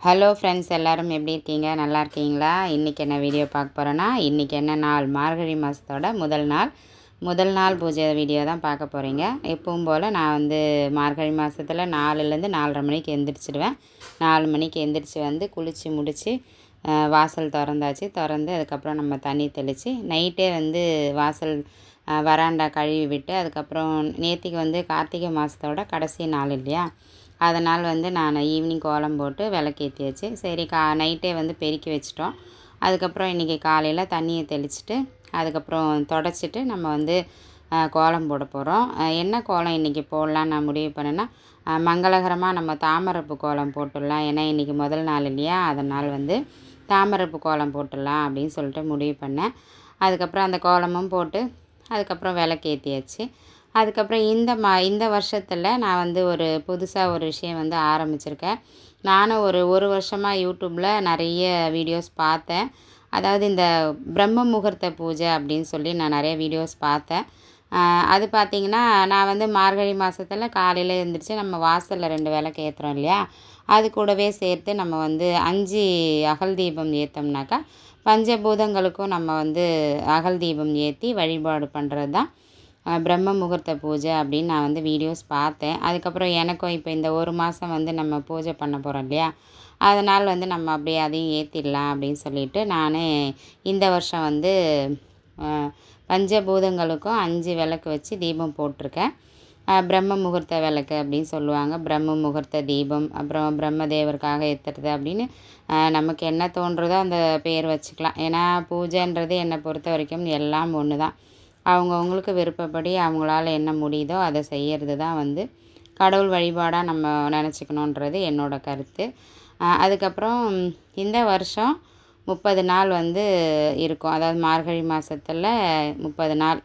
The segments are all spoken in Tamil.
ஹலோ ஃப்ரெண்ட்ஸ் எல்லாரும் எப்படி இருக்கீங்க? நல்லா இருக்கீங்களா? இன்றைக்கி என்ன வீடியோ பார்க்க போகிறேன்னா இன்றைக்கி என்ன நாள்? மார்கழி மாதத்தோட முதல் நாள். முதல் நாள் பூஜை வீடியோ தான் பார்க்க போகிறீங்க எப்பவும் போல் நான் வந்து மார்கழி மாதத்தில் நாலுலேருந்து நாலரை மணிக்கு எந்திரிச்சிடுவேன். நாலு மணிக்கு எந்திரிச்சு வந்து குளித்து முடித்து வாசல் திறந்தாச்சு. திறந்து அதுக்கப்புறம் நம்ம தண்ணி தெளித்து நைட்டே வந்து வாசல் வராண்டா கழுவி விட்டு அதுக்கப்புறம் நேற்றுக்கு வந்து கார்த்திகை மாதத்தோட கடைசி நாள் இல்லையா? அதனால் வந்து நான் ஈவினிங் கோலம் போட்டு விளக்கேற்றியாச்சு சரி கா நைட்டே வந்து பெருக்கி வச்சிட்டோம். அதுக்கப்புறம் இன்றைக்கி காலையில் தண்ணியை தெளிச்சிட்டு அதுக்கப்புறம் தொடச்சிட்டு நம்ம வந்து கோலம் போட போகிறோம் என்ன கோலம் இன்றைக்கி போடலாம் நான் முடிவு பண்ணேன்னா மங்களகரமாக நம்ம தாமரப்பு கோலம் போட்டுடலாம். ஏன்னா இன்றைக்கி முதல் நாள் இல்லையா? அதனால் வந்து தாமரப்பு கோலம் போட்டுடலாம் அப்படின்னு சொல்லிட்டு முடிவு பண்ணேன். அதுக்கப்புறம் அந்த கோலமும் போட்டு அதுக்கப்புறம் விளக்கேற்றியாச்சு அதுக்கப்புறம் இந்த மா இந்த வருஷத்தில் நான் வந்து ஒரு புதுசாக ஒரு விஷயம் வந்து ஆரம்பிச்சிருக்கேன். நானும் ஒரு ஒரு வருஷமாக யூடியூப்பில் நிறைய வீடியோஸ் பார்த்தேன். அதாவது இந்த பிரம்ம முகூர்த்த பூஜை அப்படின்னு சொல்லி நான் நிறைய வீடியோஸ் பார்த்தேன். அது பார்த்திங்கன்னா நான் வந்து மார்கழி மாதத்தில் காலையில் எழுந்திரிச்சு நம்ம வாசலில் ரெண்டு விளக்கு ஏற்றுறோம் இல்லையா? அது கூடவே சேர்த்து நம்ம வந்து அஞ்சு அகல் தீபம் ஏற்றோம்னாக்கா பஞ்சபூதங்களுக்கும் நம்ம வந்து அகல் தீபம் ஏற்றி வழிபாடு பண்ணுறது தான் பிரம்ம முகூர்த்த பூஜை அப்படின்னு நான் வந்து வீடியோஸ் பார்த்தேன். அதுக்கப்புறம் எனக்கும் இப்போ இந்த ஒரு மாதம் வந்து நம்ம பூஜை பண்ண போகிறோம் இல்லையா? அதனால் வந்து நம்ம அப்படியே அதையும் ஏற்றிடலாம் அப்படின்னு சொல்லிட்டு நான் இந்த வருஷம் வந்து பஞ்சபூதங்களுக்கும் அஞ்சு விளக்கு வச்சு தீபம் போட்டிருக்கேன். பிரம்ம முகூர்த்த விளக்கு அப்படின்னு சொல்லுவாங்க. பிரம்ம முகூர்த்த தீபம் அப்புறம் பிரம்மதேவருக்காக ஏற்றுறது அப்படின்னு நமக்கு என்ன தோன்றதோ அந்த பேர் வச்சுக்கலாம். ஏன்னா பூஜைன்றது என்னை பொறுத்த வரைக்கும் எல்லாம் ஒன்று தான் அவங்கவுங்களுக்கு விருப்பப்படி அவங்களால என்ன முடியுதோ அதை செய்கிறது தான் வந்து கடவுள் வழிபாடாக நம்ம நினச்சிக்கணுன்றது என்னோட கருத்து. அதுக்கப்புறம் இந்த வருஷம் முப்பது நாள் வந்து இருக்கும். அதாவது மார்கழி மாதத்தில் முப்பது நாள்.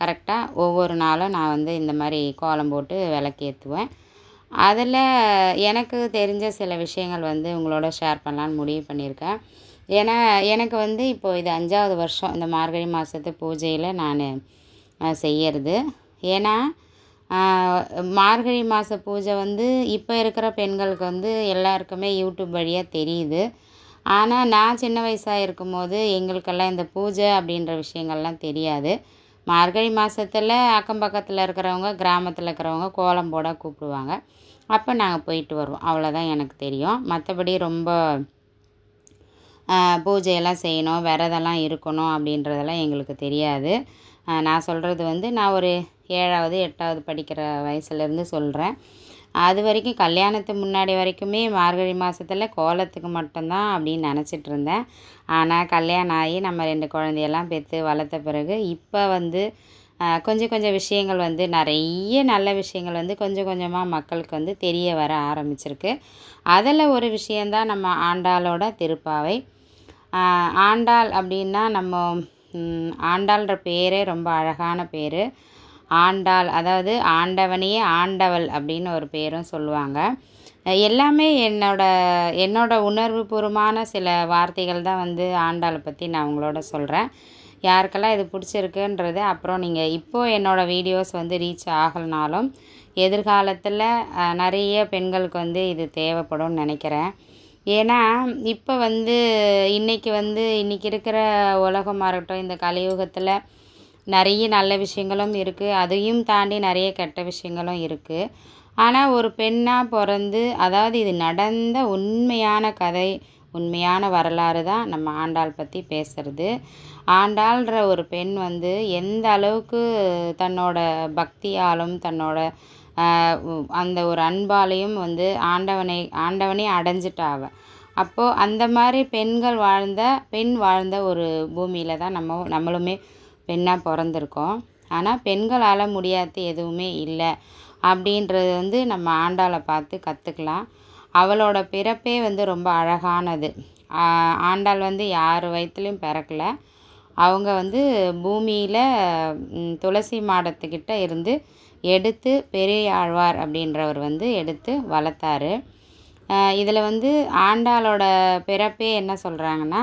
கரெக்டாக ஒவ்வொரு நாளும் நான் வந்து இந்த மாதிரி கோலம் போட்டு விளக்கேற்றுவேன் அதில் எனக்கு தெரிஞ்ச சில விஷயங்கள் வந்து உங்களோட ஷேர் பண்ணலான்னு முடிவு பண்ணியிருக்கேன். ஏன்னா எனக்கு வந்து இப்போ இது அஞ்சாவது வருஷம் இந்த மார்கழி மாதத்து பூஜையில் நான் செய்யறது. ஏன்னா மார்கழி மாத பூஜை வந்து இப்போ இருக்கிற பெண்களுக்கு வந்து எல்லாருக்குமே யூடியூப் வழியாக தெரியுது. ஆனால் நான் சின்ன வயசாக இருக்கும்போது எங்களுக்கெல்லாம் இந்த பூஜை அப்படின்ற விஷயங்கள்லாம் தெரியாது. மார்கழி மாதத்தில் அக்கம் பக்கத்தில் இருக்கிறவங்க கிராமத்தில் இருக்கிறவங்க கோலம் போட கூப்பிடுவாங்க. அப்போ நாங்கள் போயிட்டு வருவோம். அவ்வளோதான் எனக்கு தெரியும். மற்றபடி ரொம்ப பூஜையெல்லாம் செய்யணும் விரதெல்லாம் இருக்கணும் அப்படின்றதெல்லாம் எங்களுக்கு தெரியாது. நான் சொல்கிறது வந்து நான் ஒரு ஏழாவது எட்டாவது படிக்கிற வயசுலேருந்து சொல்கிறேன் அது வரைக்கும் கல்யாணத்துக்கு முன்னாடி வரைக்குமே மார்கழி மாதத்தில் கோலத்துக்கு மட்டும்தான் அப்படின்னு நினச்சிட்டு இருந்தேன். ஆனால் கல்யாணம் ஆகி நம்ம ரெண்டு குழந்தையெல்லாம் பெற்று வளர்த்த பிறகு இப்போ வந்து கொஞ்சம் கொஞ்சம் விஷயங்கள் வந்து நிறைய நல்ல விஷயங்கள் வந்து கொஞ்சம் கொஞ்சமாக மக்களுக்கு வந்து தெரிய வர ஆரம்பிச்சிருக்கு. அதில் ஒரு விஷயந்தான் நம்ம ஆண்டாளோட திருப்பாவை. ஆண்டாள் அப்படின்னா நம்ம ஆண்டாள்ன்ற பேரே ரொம்ப அழகான பேர். ஆண்டாள் அதாவது ஆண்டவனையே ஆண்டவள் அப்படின்னு ஒரு பேரும் சொல்லுவாங்க. எல்லாமே என்னோட என்னோட உணர்வுபூர்வமான சில வார்த்தைகள் தான் வந்து ஆண்டாளை பற்றி நான் உங்களோட சொல்கிறேன் யாருக்கெல்லாம் இது பிடிச்சிருக்குன்றது அப்புறம் நீங்கள் இப்போது என்னோடய வீடியோஸ் வந்து ரீச் ஆகலைனாலும் எதிர்காலத்தில் நிறைய பெண்களுக்கு வந்து இது தேவைப்படும்னு நினைக்கிறேன். ஏன்னா இப்போ வந்து இன்றைக்கி வந்து இன்றைக்கி இருக்கிற உலகமாக இருக்கட்டும் இந்த கலியுகத்தில் நிறைய நல்ல விஷயங்களும் இருக்குது அதையும் தாண்டி நிறைய கெட்ட விஷயங்களும் இருக்குது ஆனால் ஒரு பெண்ணாக பிறந்து அதாவது இது நடந்த உண்மையான கதை உண்மையான வரலாறு தான் நம்ம ஆண்டாள் பற்றி பேசுகிறது ஆண்டாள்ன்ற ஒரு பெண் வந்து எந்த அளவுக்கு தன்னோட பக்தியாலும் தன்னோட அந்த ஒரு அன்பாலையும் வந்து ஆண்டவனை ஆண்டவனே அடைஞ்சிட்டா அவ அப்போது அந்த மாதிரி பெண்கள் வாழ்ந்த பெண் வாழ்ந்த ஒரு பூமியில் தான் நம்ம நம்மளுமே பெண்ணாக பிறந்திருக்கோம். ஆனால் பெண்களால் முடியாத எதுவுமே இல்லை. அப்படின்றது வந்து நம்ம ஆண்டாளை பார்த்து கற்றுக்கலாம் அவளோட பிறப்பே வந்து ரொம்ப அழகானது. ஆண்டாள் வந்து யார் வயிற்றுலையும் பிறக்கல. அவங்க வந்து பூமியில் துளசி மாடத்துக்கிட்ட இருந்து எடுத்து பெரியாழ்வார் அப்படின்றவர் வந்து எடுத்து வளர்த்தாரு. இதில் வந்து ஆண்டாளோட பிறப்பே என்ன சொல்கிறாங்கன்னா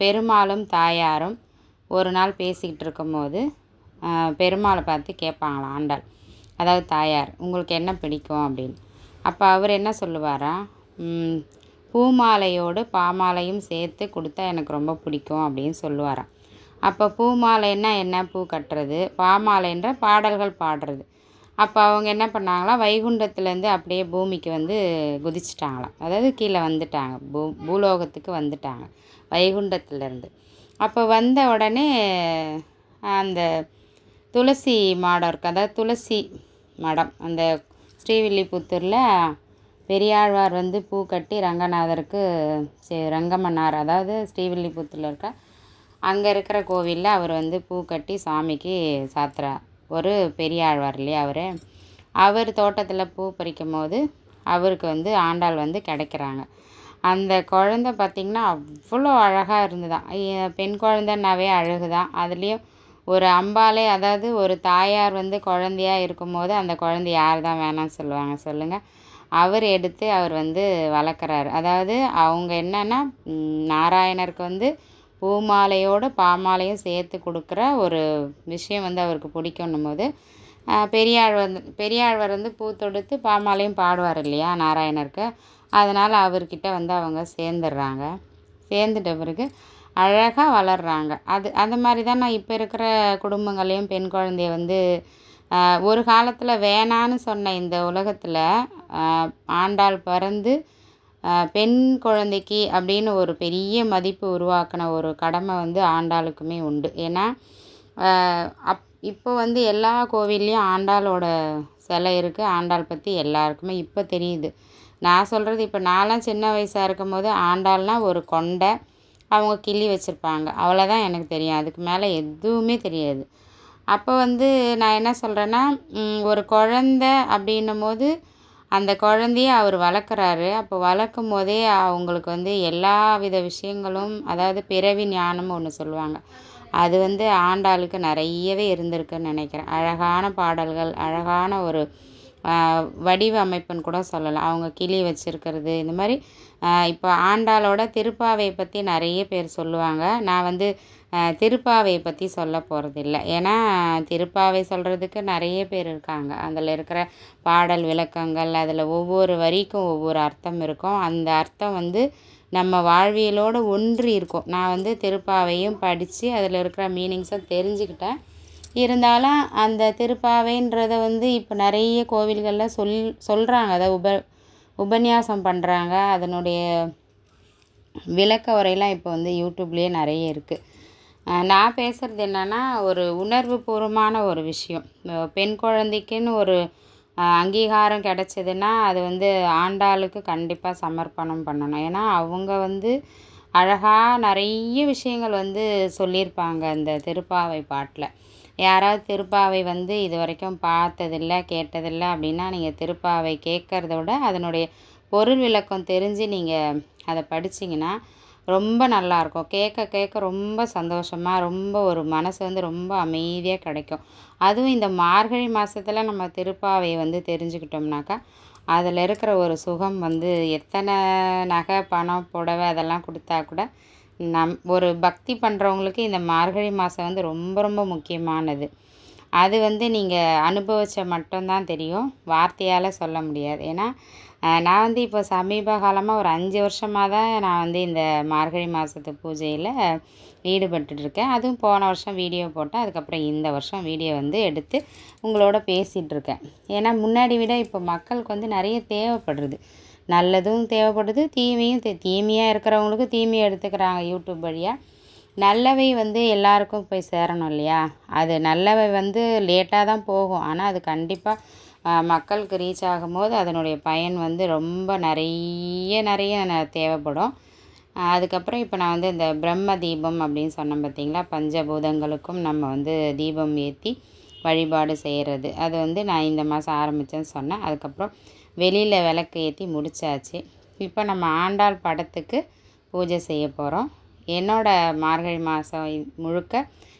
பெருமாளும் தாயாரும் ஒரு நாள் பேசிக்கிட்டு இருக்கும்போது பெருமாளை பார்த்து கேட்பாங்களாம் ஆண்டாள். அதாவது தாயார் உங்களுக்கு என்ன பிடிக்கும்? அப்படின்னு. அப்போ அவர் என்ன சொல்லுவாரா பூமாலையோடு பாமாலையும் சேர்த்து கொடுத்தா எனக்கு ரொம்ப பிடிக்கும் அப்படின்னு சொல்லுவாராம். அப்போ பூமாலைன்னா என்ன பூ கட்டுறது? பாமாலைன்ற பாடல்கள் பாடுறது. அப்போ அவங்க என்ன பண்ணாங்களாம் வைகுண்டத்துலேருந்து அப்படியே பூமிக்கு வந்து குதிச்சிட்டாங்களாம். அதாவது கீழே வந்துட்டாங்க. பூ பூலோகத்துக்கு வந்துட்டாங்க. வைகுண்டத்துலேருந்து. அப்போ வந்த உடனே அந்த துளசி மாடம் இருக்குது அதாவது துளசி மடம். அந்த ஸ்ரீவில்லிபுத்தூரில் பெரியாழ்வார் வந்து பூ கட்டி ரங்கநாதருக்கு சே- ரங்கமன்னார் அதாவது ஸ்ரீவில்லிபுத்தூரில் இருக்க அங்கே இருக்கிற கோவிலில் அவர் வந்து பூ கட்டி சாமிக்கு சாத்துறா ஒரு பெரியாழ்வார் இல்லையா அவர்? அவர் தோட்டத்தில் பூ பறிக்கும் போது அவருக்கு வந்து ஆண்டாள் வந்து கிடைக்கிறாங்க. அந்த குழந்த பார்த்திங்கன்னா அவ்வளோ அழகாக இருந்துதான் பெண் குழந்தைனாவே அழகு தான் அதுலேயும் ஒரு அம்பாலே அதாவது ஒரு தாயார் வந்து குழந்தையாக இருக்கும்போது அந்த குழந்தை யார் தான் வேணாம்னு சொல்லுவாங்க சொல்லுங்கள் அவர் எடுத்து அவர் வந்து வளர்க்குறாரு. அதாவது அவங்க என்னென்னா நாராயணருக்கு வந்து பூமாலையோடு பாமாலையும் சேர்த்து கொடுக்குற ஒரு விஷயம் வந்து அவருக்கு பிடிக்கணும் போது ஆஹ், வந்து பெரியாழ்வார் வந்து பூ தொடுத்து பாமாலையும் பாடுவார் இல்லையா நாராயணருக்கு. அதனால் அவர்கிட்ட வந்து அவங்க சேர்ந்துடுறாங்க. சேர்ந்துட்ட பிறகு அழகாக வளர்கிறாங்க அது அந்த மாதிரி தான் நான் இப்போ இருக்கிற குடும்பங்களையும் பெண் குழந்தைய வந்து ஒரு காலத்தில் வேணான்னு சொன்ன இந்த உலகத்தில் ஆண்டாள் பிறந்து பெண் குழந்தைக்கு அப்படின்னு ஒரு பெரிய மதிப்பு உருவாக்கின ஒரு கடமை வந்து ஆண்டாளுக்குமே உண்டு. ஏன்னா அப் இப்போ வந்து எல்லா கோவில்லையும் ஆண்டாளோட சிலை இருக்குது ஆண்டாள் பற்றி எல்லாருக்குமே இப்போ தெரியுது. நான் சொல்கிறது இப்போ நான்லாம் சின்ன வயசாக இருக்கும் போது ஆண்டாள்னா ஒரு கொண்டை அவங்க கிள்ளி வச்சுருப்பாங்க. அவ்வளோதான் எனக்கு தெரியும். அதுக்கு மேலே எதுவுமே தெரியாது. அப்போ வந்து நான் என்ன சொல்கிறேன்னா ஒரு குழந்த அப்படின்னும் போது அந்த குழந்தைய அவர் வளர்க்குறாரு. அப்போ வளர்க்கும் போதே அவங்களுக்கு வந்து எல்லா வித விஷயங்களும் அதாவது பிறவி ஞானம் ஒன்று சொல்லுவாங்க. அது வந்து ஆண்டாளுக்கு நிறையவே இருந்திருக்குன்னு நினைக்கிறேன். அழகான பாடல்கள் அழகான ஒரு வடிவமைப்புன்னு கூட சொல்லலாம். அவங்க கிளி வச்சுருக்கிறது இந்த மாதிரி இப்போ ஆண்டாளோட திருப்பாவையை பற்றி நிறைய பேர் சொல்லுவாங்க. நான் வந்து திருப்பாவை பற்றி சொல்ல போகிறதில்ல ஏன்னா திருப்பாவை சொல்கிறதுக்கு நிறைய பேர் இருக்காங்க. அதில் இருக்கிற பாடல் விளக்கங்கள் அதில் ஒவ்வொரு வரிக்கும் ஒவ்வொரு அர்த்தம் இருக்கும். அந்த அர்த்தம் வந்து நம்ம வாழ்வியலோடு ஒன்றி இருக்கும். நான் வந்து திருப்பாவையும் படித்து அதில் இருக்கிற மீனிங்ஸை தெரிஞ்சுக்கிட்டேன். இருந்தாலும் அந்த திருப்பாவைன்றதை வந்து இப்போ நிறைய கோவில்களில் சொல் சொல்கிறாங்க அதை உப உபன்யாசம் பண்ணுறாங்க அதனுடைய விளக்க உரையெல்லாம் இப்போ வந்து யூடியூப்லேயே நிறைய இருக்குது நான் பேசுகிறது என்னென்னா ஒரு உணர்வு பூர்வமான ஒரு விஷயம். பெண் குழந்தைக்குன்னு ஒரு அங்கீகாரம் கிடச்சிதுன்னா அது வந்து ஆண்டாளுக்கு கண்டிப்பாக சமர்ப்பணம் பண்ணணும். ஏன்னா அவங்க வந்து அழகாக நிறைய விஷயங்கள் வந்து சொல்லியிருப்பாங்க அந்த திருப்பாவை பாட்டில். யாராவது திருப்பாவை வந்து இது வரைக்கும் பார்த்ததில்ல கேட்டதில்ல அப்படின்னா நீங்கள் திருப்பாவை கேட்குறத விட அதனுடைய பொருள் விளக்கம் தெரிஞ்சு நீங்கள் அதை படிச்சிங்கன்னா ரொம்ப நல்லாயிருக்கும். கேட்க கேட்க ரொம்ப சந்தோஷமாக ரொம்ப ஒரு மனசு வந்து ரொம்ப அமைதியாக கிடைக்கும். அதுவும் இந்த மார்கழி மாதத்தில் நம்ம திருப்பாவையை வந்து தெரிஞ்சுக்கிட்டோம்னாக்கா அதில் இருக்கிற ஒரு சுகம் வந்து எத்தனை நகை பணம் புடவை அதெல்லாம் கொடுத்தா கூட நம் ஒரு பக்தி பண்ணுறவங்களுக்கு இந்த மார்கழி மாதம் வந்து ரொம்ப ரொம்ப முக்கியமானது. அது வந்து நீங்கள் அனுபவித்த மட்டும்தான் தெரியும். வார்த்தையால் சொல்ல முடியாது. ஏன்னா நான் வந்து இப்போ சமீப காலமாக ஒரு அஞ்சு வருஷமாக தான் நான் வந்து இந்த மார்கழி மாதத்து பூஜையில் ஈடுபட்டுருக்கேன் அதுவும் போன வருஷம் வீடியோ போட்டேன். அதுக்கப்புறம் இந்த வருஷம் வீடியோ வந்து எடுத்து உங்களோட பேசிகிட்ருக்கேன் ஏன்னா முன்னாடி விட இப்போ மக்களுக்கு வந்து நிறைய தேவைப்படுறது. நல்லதும் தேவைப்படுது தீமையும் தே தீமையாக இருக்கிறவங்களுக்கு தீமையை எடுத்துக்கிறாங்க யூடியூப் வழியாக நல்லவை வந்து எல்லாருக்கும் போய் சேரணும் இல்லையா? அது நல்லவை வந்து லேட்டாக தான் போகும். ஆனால் அது கண்டிப்பாக மக்களுக்கு ரீச் ஆகும்போது அதனுடைய பயன் வந்து ரொம்ப நிறைய நிறைய ந- தேவைப்படும். அதுக்கப்புறம் இப்போ நான் வந்து இந்த பிரம்ம தீபம் அப்படின்னு சொன்னேன் பார்த்தீங்களா பஞ்சபூதங்களுக்கும் நம்ம வந்து தீபம் ஏற்றி வழிபாடு செய்கிறது அது வந்து நான் இந்த மாதம் ஆரம்பித்தேன்னு சொன்னேன். அதுக்கப்புறம் வெளியில் விளக்கு ஏற்றி முடிச்சாச்சு. இப்போ நம்ம ஆண்டாள் படத்துக்கு பூஜை செய்ய போகிறோம் என்னோட மார்கழி மாதம் முழுக்க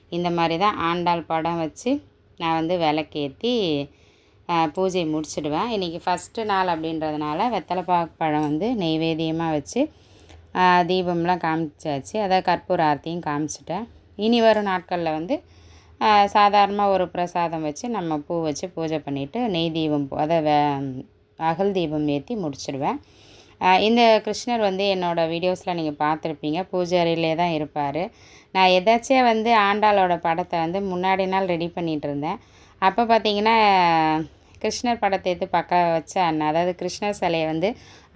இந்த மாதிரி தான் ஆண்டாள் படம் வச்சு நான் வந்து விளக்கேற்றி பூஜை முடிச்சிடுவேன். இன்றைக்கி ஃபஸ்ட்டு நாள் அப்படின்றதுனால வெத்தலைப்பாக்கு பழம் வந்து நெய்வேத்தியமாக வச்சு தீபம்லாம் காமிச்சாச்சு. அதாவது கற்பூர ஆர்த்தியும் காமிச்சிட்டேன். இனி வரும் நாட்களில் வந்து சாதாரணமாக ஒரு பிரசாதம் வச்சு நம்ம பூ வச்சு பூஜை பண்ணிவிட்டு நெய் தீபம் அதை வே- அகல் தீபம் ஏற்றி முடிச்சிடுவேன். இந்த கிருஷ்ணர் வந்து என்னோடய வீடியோஸில் நீங்கள் பார்த்துருப்பீங்க. பூஜை அறையிலே தான் இருப்பார். நான் எதாச்சியாக வந்து ஆண்டாளோட படத்தை வந்து முன்னாடி நாள் ரெடி பண்ணிகிட்டு இருந்தேன். அப்போ பார்த்தீங்கன்னா கிருஷ்ணர் படத்தை எடுத்து பக்கம் வச்ச அண்ணன் அதாவது கிருஷ்ணர் சிலையை வந்து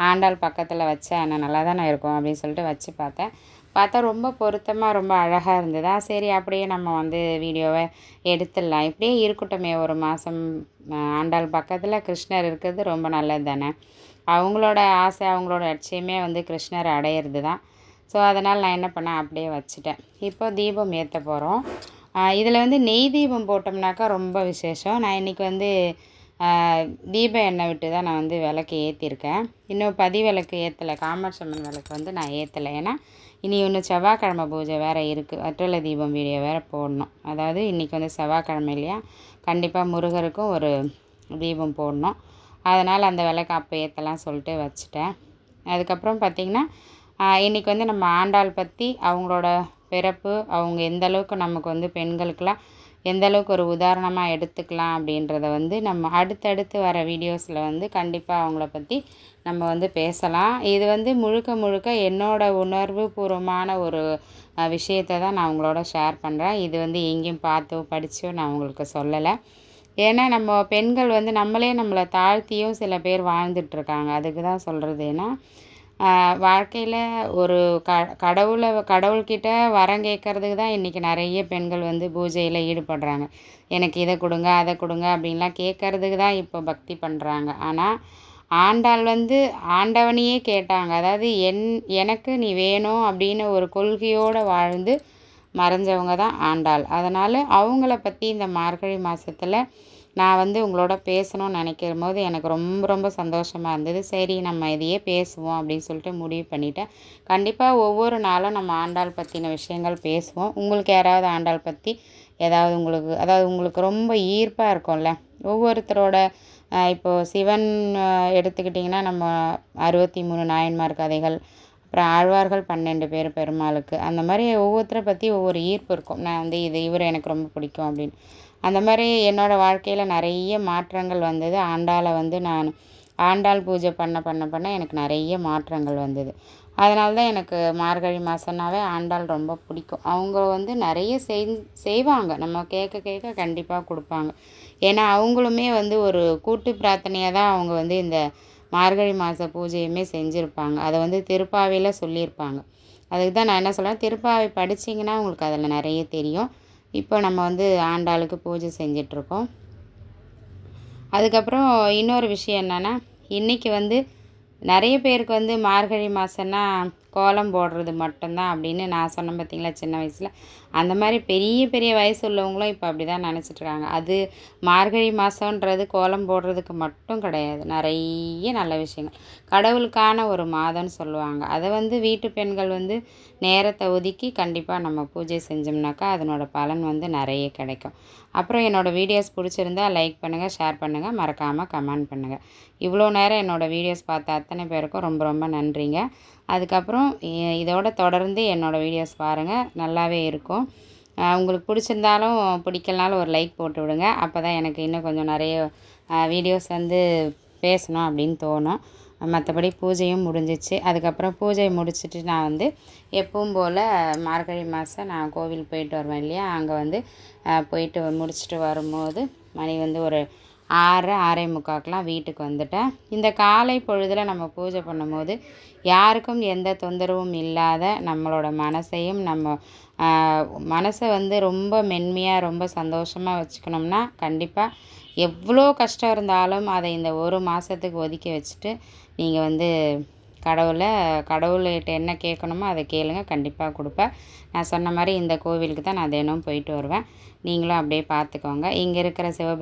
ஆண்டாள் பக்கத்தில் வச்ச அண்ணன் நல்லா தானே இருக்கும் அப்படின்னு சொல்லிட்டு வச்சு பார்த்தேன். பார்த்தா ரொம்ப பொருத்தமாக ரொம்ப அழகாக இருந்ததா. சரி அப்படியே நம்ம வந்து வீடியோவை எடுத்துடலாம். இப்படியே இருக்கட்டுமே ஒரு மாதம் ஆண்டாள் பக்கத்தில் கிருஷ்ணர் இருக்கிறது ரொம்ப நல்லது தானே? அவங்களோட ஆசை அவங்களோட லட்சியமே வந்து கிருஷ்ணர் அடையிறது தான் ஸோ அதனால் நான் என்ன பண்ணேன் அப்படியே வச்சுட்டேன். இப்போ தீபம் ஏற்ற போகிறோம் இதில் வந்து நெய் தீபம் போட்டோம்னாக்கா ரொம்ப விசேஷம். நான் இன்றைக்கி வந்து தீப எண்ணெய் விட்டு தான் நான் வந்து விளக்கு ஏற்றிருக்கேன் இன்னும் பதி விளக்கு ஏற்றலை காமாட்சம்மன் விளக்கு வந்து நான் ஏற்றலை ஏன்னா இனி ஒன்று செவ்வாய்க்கிழமை பூஜை வேறு இருக்குது வற்றலை தீபம் வீடியோ வேறு போடணும். அதாவது இன்றைக்கி வந்து செவ்வாய்க்கிழமை இல்லையா? கண்டிப்பாக முருகருக்கும் ஒரு தீபம் போடணும். அதனால் அந்த விளக்கு அப்போ ஏற்றலாம் சொல்லிட்டு வச்சுட்டேன். அதுக்கப்புறம் பார்த்திங்கன்னா இன்றைக்கி வந்து நம்ம ஆண்டாள் பற்றி அவங்களோட பிறப்பு அவங்க எந்த அளவுக்கு நமக்கு வந்து பெண்களுக்கெலாம் எந்த அளவுக்கு ஒரு உதாரணமாக எடுத்துக்கலாம் அப்படின்றத வந்து நம்ம அடுத்தடுத்து வர வீடியோஸில் வந்து கண்டிப்பாக அவங்கள பற்றி நம்ம வந்து பேசலாம். இது வந்து முழுக்க முழுக்க என்னோடய உணர்வு பூர்வமான ஒரு விஷயத்தை தான் நான் உங்களோட ஷேர் பண்ணுறேன் இது வந்து எங்கேயும் பார்த்தோ படித்தோ நான் உங்களுக்கு சொல்லலை. ஏன்னா நம்ம பெண்கள் வந்து நம்மளே நம்மளை தாழ்த்தியும் சில பேர் வாழ்ந்துட்டுருக்காங்க அதுக்கு தான் சொல்கிறது ஏன்னா வாழ்க்கையில் ஒரு க கடவுளை கடவுள்கிட்ட வரம் கேட்கறதுக்கு தான் இன்றைக்கி நிறைய பெண்கள் வந்து பூஜையில் ஈடுபடுறாங்க. எனக்கு இதை கொடுங்க அதை கொடுங்க அப்படின்லாம் கேட்கறதுக்கு தான் இப்போ பக்தி பண்ணுறாங்க ஆனால் ஆண்டாள் வந்து ஆண்டவனையே கேட்டாங்க. அதாவது என் எனக்கு நீ வேணும் அப்படின்னு ஒரு கொள்கையோடு வாழ்ந்து மறைஞ்சவங்க தான் ஆண்டாள். அதனால் அவங்கள பற்றி இந்த மார்கழி மாதத்தில் நான் வந்து உங்களோட பேசணும்னு நினைக்கிற போது எனக்கு ரொம்ப ரொம்ப சந்தோஷமாக இருந்தது. சரி நம்ம இதையே பேசுவோம் அப்படின்னு சொல்லிட்டு முடிவு பண்ணிட்டேன். கண்டிப்பாக ஒவ்வொரு நாளும் நம்ம ஆண்டாள் பற்றின விஷயங்கள் பேசுவோம். உங்களுக்கு யாராவது ஆண்டாள் பற்றி ஏதாவது உங்களுக்கு அதாவது உங்களுக்கு ரொம்ப ஈர்ப்பாக இருக்கும்ல? ஒவ்வொருத்தரோட இப்போது சிவன் எடுத்துக்கிட்டிங்கன்னா நம்ம அறுபத்தி மூணு நாயன்மார் கதைகள் அப்புறம் ஆழ்வார்கள் பன்னெண்டு பேர் பெருமாளுக்கு அந்த மாதிரி ஒவ்வொருத்தரை பற்றி ஒவ்வொரு ஈர்ப்பு இருக்கும். நான் வந்து இது இவர் எனக்கு ரொம்ப பிடிக்கும் அப்படின்னு. அந்த மாதிரி என்னோடய வாழ்க்கையில் நிறைய மாற்றங்கள் வந்தது. ஆண்டாளை வந்து நான் ஆண்டாள் பூஜை பண்ண பண்ண பண்ண எனக்கு நிறைய மாற்றங்கள் வந்தது. அதனால தான் எனக்கு மார்கழி மாதம்னாவே ஆண்டாள் ரொம்ப பிடிக்கும். அவங்க வந்து நிறைய செய் செய்வாங்க. நம்ம கேட்க கேட்க கண்டிப்பாக கொடுப்பாங்க. ஏன்னா அவங்களுமே வந்து ஒரு கூட்டு பிரார்த்தனையாக தான் அவங்க வந்து இந்த மார்கழி மாத பூஜையுமே செஞ்சுருப்பாங்க. அதை வந்து திருப்பாவையில் சொல்லியிருப்பாங்க. அதுக்கு தான் நான் என்ன சொல்கிறேன் திருப்பாவை படிச்சிங்கன்னா உங்களுக்கு அதில் நிறைய தெரியும். இப்போ நம்ம வந்து ஆண்டாளுக்கு பூஜை செஞ்சிட்ருக்கோம். அதுக்கப்புறம் இன்னொரு விஷயம் என்னென்னா இன்றைக்கி வந்து நிறைய பேருக்கு வந்து மார்கழி மாதம்னா கோலம் போடுறது மட்டும்தான் அப்படின்னு நான் சொன்னேன் பார்த்தீங்களா சின்ன வயசில். அந்த மாதிரி பெரிய பெரிய வயசு உள்ளவங்களும் இப்போ அப்படி தான் நினச்சிட்ருக்காங்க. அது மார்கழி மாதன்றது கோலம் போடுறதுக்கு மட்டும் கிடையாது. நிறைய நல்ல விஷயங்கள். கடவுளுக்கான ஒரு மாதம்னு சொல்லுவாங்க. அதை வந்து வீட்டு பெண்கள் வந்து நேரத்தை ஒதுக்கி கண்டிப்பாக நம்ம பூஜை செஞ்சோம்னாக்கா அதனோட பலன் வந்து நிறைய கிடைக்கும். அப்புறம் என்னோடய வீடியோஸ் பிடிச்சிருந்தா லைக் பண்ணுங்கள் ஷேர் பண்ணுங்கள் மறக்காமல் கமெண்ட் பண்ணுங்கள் இவ்வளோ நேரம் என்னோடய வீடியோஸ் பார்த்த அத்தனை பேருக்கும் ரொம்ப ரொம்ப நன்றிங்க. அதுக்கப்புறம் இதோட தொடர்ந்து என்னோடய வீடியோஸ் பாருங்கள் நல்லாவே இருக்கும். உங்களுக்கு பிடிச்சிருந்தாலும் பிடிக்கலனாலும் ஒரு லைக் போட்டு விடுங்க. அப்போ தான் எனக்கு இன்னும் கொஞ்சம் நிறைய வீடியோஸ் வந்து பேசணும் அப்படின்னு தோணும். மற்றபடி பூஜையும் முடிஞ்சிச்சு. அதுக்கப்புறம் பூஜையை முடிச்சுட்டு நான் வந்து எப்பவும் போல் மார்கழி மாதம் நான் கோவில் போயிட்டு வருவேன் இல்லையா? அங்கே வந்து போயிட்டு முடிச்சுட்டு வரும்போது மணி வந்து ஒரு ஆறு ஆறே முக்காக்கெலாம் வீட்டுக்கு வந்துட்டேன். இந்த காலை பொழுதில் நம்ம பூஜை பண்ணும்போது யாருக்கும் எந்த தொந்தரவும் இல்லாத நம்மளோட மனசையும் நம்ம மனசை வந்து ரொம்ப மென்மையாக ரொம்ப சந்தோஷமாக வச்சுக்கணும்னா கண்டிப்பாக எவ்வளோ கஷ்டம் இருந்தாலும் அதை இந்த ஒரு மாதத்துக்கு ஒதுக்கி வச்சுட்டு நீங்கள் வந்து கடவுளை கடவுள்கிட்ட என்ன கேட்கணுமோ அதை கேளுங்க கண்டிப்பாக கொடுப்பேன் நான் சொன்ன மாதிரி இந்த கோவிலுக்கு தான் நான் தினம் போயிட்டு வருவேன். நீங்களும் அப்படியே பார்த்துக்கோங்க. இங்கே இருக்கிற சிவபெ